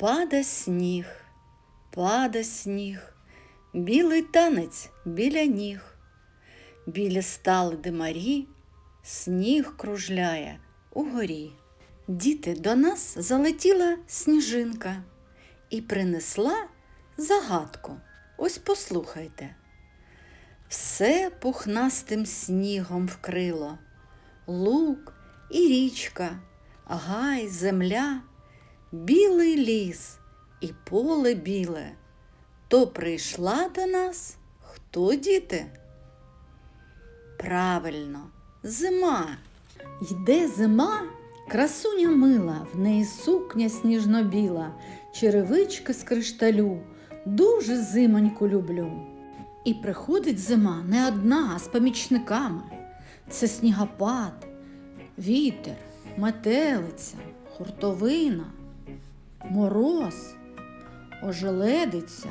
Пада сніг, пада сніг, білий танець біля ніг. Біля стали димарі, сніг кружляє угорі. Діти, до нас залетіла сніжинка і принесла загадку. Ось послухайте. Все пухнастим снігом вкрило, лук і річка, гай, земля, білий ліс і поле біле. То прийшла до нас хто діти? Правильно, зима. Йде зима, красуня мила, в неї сукня сніжно-біла, черевичка з кришталю, дуже зимоньку люблю. І приходить зима не одна, а з помічниками. Це снігопад, вітер, метелиця, хуртовина, мороз, ожеледиця,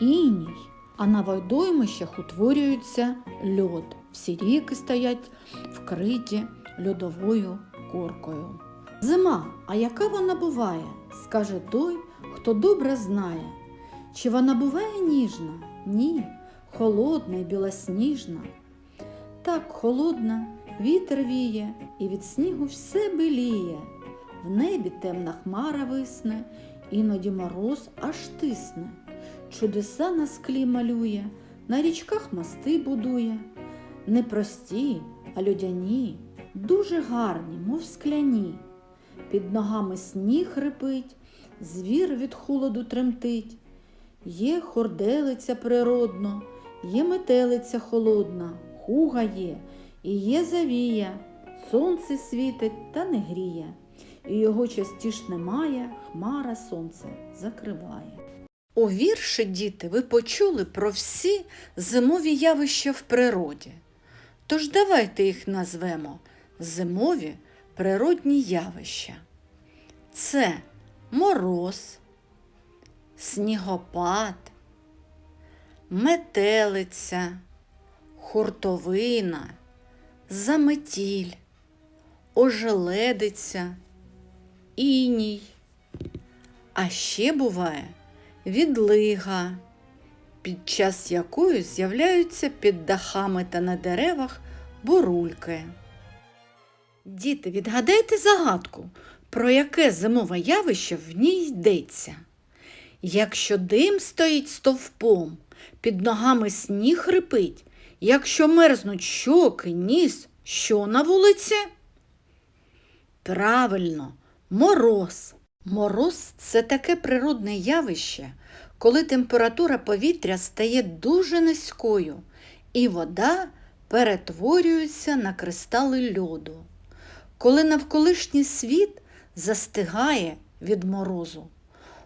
іній, а на водоймищах утворюється льод. Всі ріки стоять вкриті льодовою коркою. Зима, а яка вона буває? скаже той, хто добре знає. Чи вона буває ніжна? Ні, холодна і білосніжна. Так холодна, вітер віє, і від снігу все беліє. В небі темна хмара висне, іноді мороз аж тисне. Чудеса на склі малює, на річках мости будує. Не прості, а людяні, дуже гарні, мов скляні. Під ногами сніг рипить, звір від холоду тремтить. Є хорделиця природно, є метелиця холодна, хуга є, і є завія, сонце світить та не гріє, і його частіш немає, хмара сонце закриває. У вірші, діти, ви почули про всі зимові явища в природі. Тож давайте їх назвемо зимові природні явища. Це мороз, снігопад, метелиця, хуртовина, заметіль, ожеледиця, іній. А ще буває відлига, під час якої з'являються під дахами та на деревах бурульки. Діти, відгадайте загадку, про яке зимове явище в ній йдеться. Якщо дим стоїть стовпом, під ногами сніг рипить, якщо мерзнуть щоки, ніс, що на вулиці? Правильно, мороз. Мороз це таке природне явище, коли температура повітря стає дуже низькою і вода перетворюється на кристали льоду. Коли навколишній світ застигає від морозу,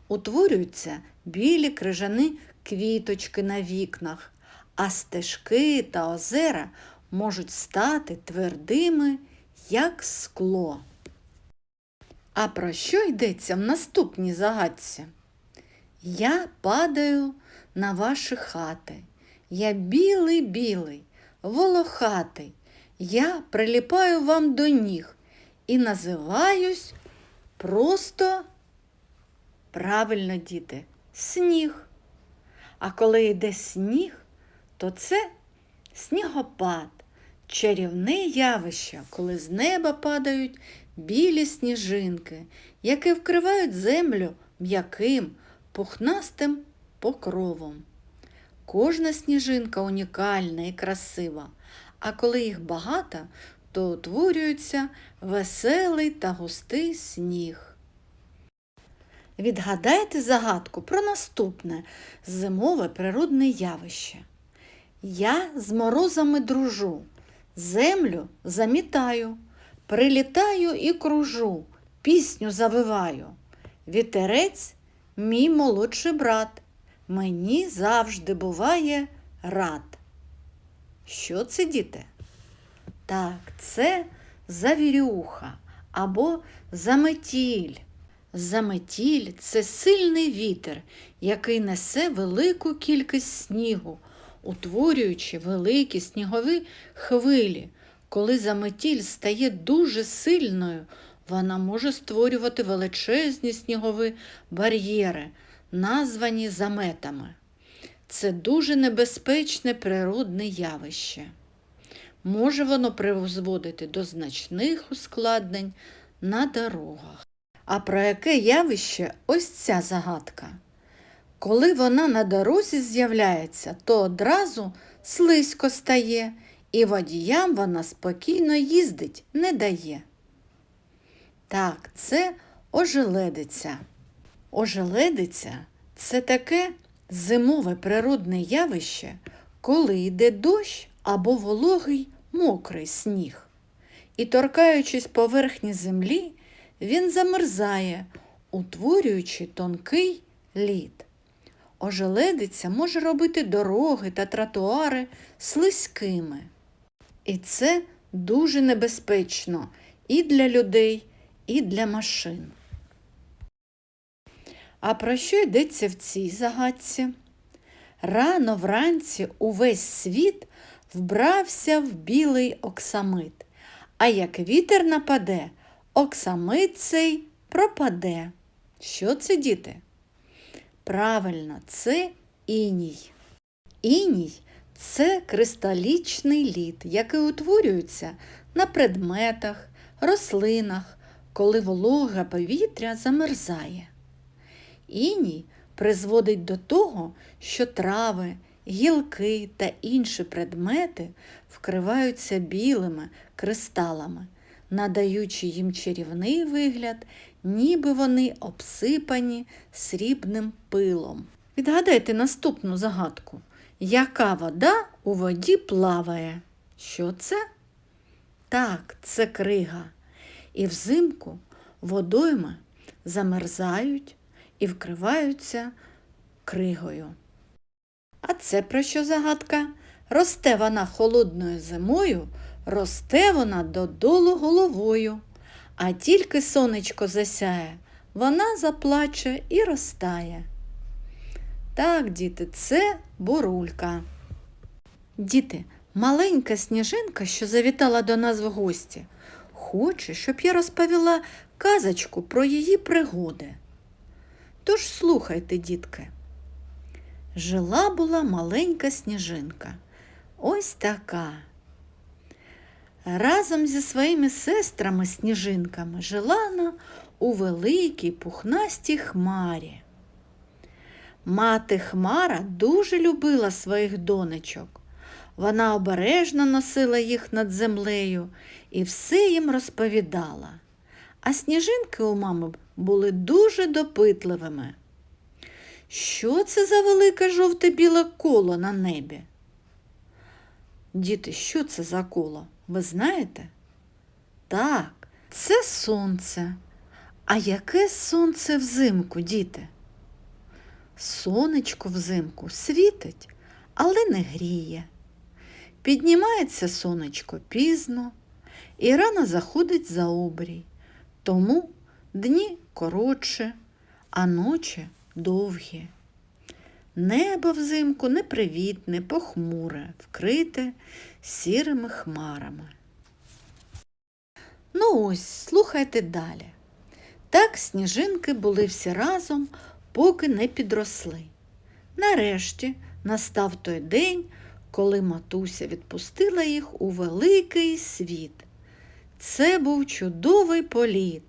утворюються білі крижані квіточки на вікнах, а стежки та озера можуть стати твердими, як скло. А про що йдеться в наступній загадці? Я падаю на ваші хати. Я білий білий, волохатий. Я приліпаю вам до ніг і називаюсь просто правильно, діти, сніг. А коли йде сніг, то це снігопад, чарівне явище, коли з неба падають білі сніжинки, які вкривають землю м'яким, пухнастим покровом. Кожна сніжинка унікальна і красива, а коли їх багато, то утворюється веселий та густий сніг. Відгадайте загадку про наступне зимове природне явище. Я з морозами дружу, землю замітаю, прилітаю і кружу, пісню завиваю. Вітерець мій молодший брат, мені завжди буває рад. Що це, діти? Так, це завірюха або заметіль. Заметіль це сильний вітер, який несе велику кількість снігу, утворюючи великі снігові хвилі. Коли заметіль стає дуже сильною, Вона може створювати величезні снігові бар'єри, названі заметами. Це дуже небезпечне природне явище. Може воно призводити до значних ускладнень на дорогах. А про яке явище ось ця загадка? Коли вона на дорозі з'являється, то одразу слизько стає, і водіям вона спокійно їздить не дає. Так, це ожеледиця. Ожеледиця це таке зимове природне явище, коли йде дощ або вологий мокрий сніг. І, торкаючись поверхні землі, він замерзає, утворюючи тонкий лід. Ожеледиця може робити дороги та тротуари слизькими. І це дуже небезпечно і для людей, і для машин. А про що йдеться в цій загадці? Рано вранці увесь світ вбрався в білий оксамит, а як вітер нападе, оксамит цей пропаде. Що це, діти? Правильно, це іній. Іній це кристалічний лід, який утворюється на предметах, рослинах, коли вологе повітря замерзає. Іній призводить до того, що трави, гілки та інші предмети вкриваються білими кристалами, надаючи їм чарівний вигляд, ніби вони обсипані срібним пилом. Відгадайте наступну загадку. Яка вода у воді плаває? Що це? Так, це крига. І взимку водойми замерзають і вкриваються кригою. А це про що загадка? Росте вона холодною зимою, росте вона додолу головою, а тільки сонечко засяє, вона заплаче і розтає. Так, діти, це бурулька. Діти, маленька сніжинка, що завітала до нас в гості, хоче, щоб я розповіла казочку про її пригоди. Тож слухайте, дітки. Жила була маленька сніжинка. Ось така. Разом зі своїми сестрами сніжинками жила вона у великій пухнастій хмарі. Мати Хмара дуже любила своїх донечок. Вона обережно носила їх над землею і все їм розповідала. А сніжинки у мами були дуже допитливими. Що це за велике жовте біле коло на небі? Діти, що це за коло? Ви знаєте? Так, це сонце. А яке сонце взимку, діти? Сонечко взимку світить, але не гріє. Піднімається сонечко пізно і рано заходить за обрій. Тому дні коротше, а ночі довгі. Небо взимку непривітне, похмуре, вкрите сірими хмарами. Ну ось, слухайте далі. Так сніжинки були всі разом, поки не підросли. Нарешті настав той день, коли матуся відпустила їх у великий світ. Це був чудовий політ.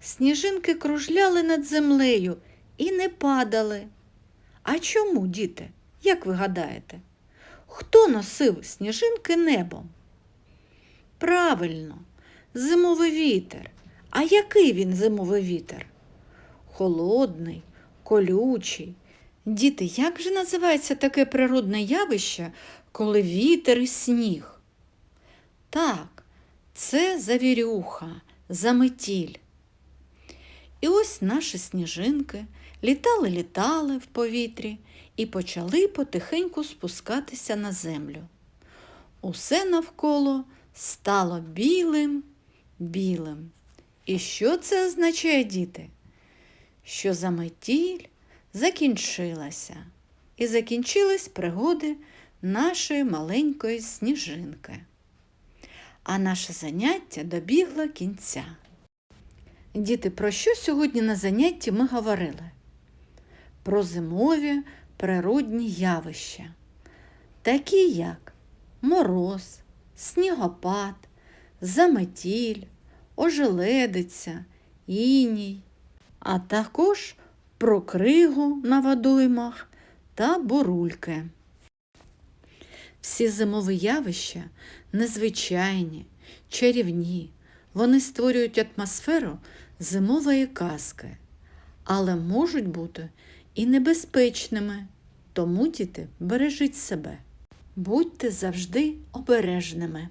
Сніжинки кружляли над землею і не падали. А чому, діти, як ви гадаєте? Хто носив сніжинки небом? Правильно, зимовий вітер. А який він зимовий вітер? Холодний, колючий. Діти, як же називається таке природне явище, коли вітер і сніг? Так, це завірюха, заметіль. І ось наші сніжинки літали-літали в повітрі і почали потихеньку спускатися на землю. Усе навколо стало білим, білим. І що це означає, діти? Що заметіль закінчилася, і закінчились пригоди нашої маленької сніжинки. А наше заняття добігло кінця. Діти, про що сьогодні на занятті ми говорили? Про зимові природні явища, такі як мороз, снігопад, заметіль, ожеледиця, іній, а також про кригу на водоймах та бурульки. Всі зимові явища незвичайні, чарівні. Вони створюють атмосферу зимової казки, але можуть бути і небезпечними. Тому, діти, бережіть себе. Будьте завжди обережними.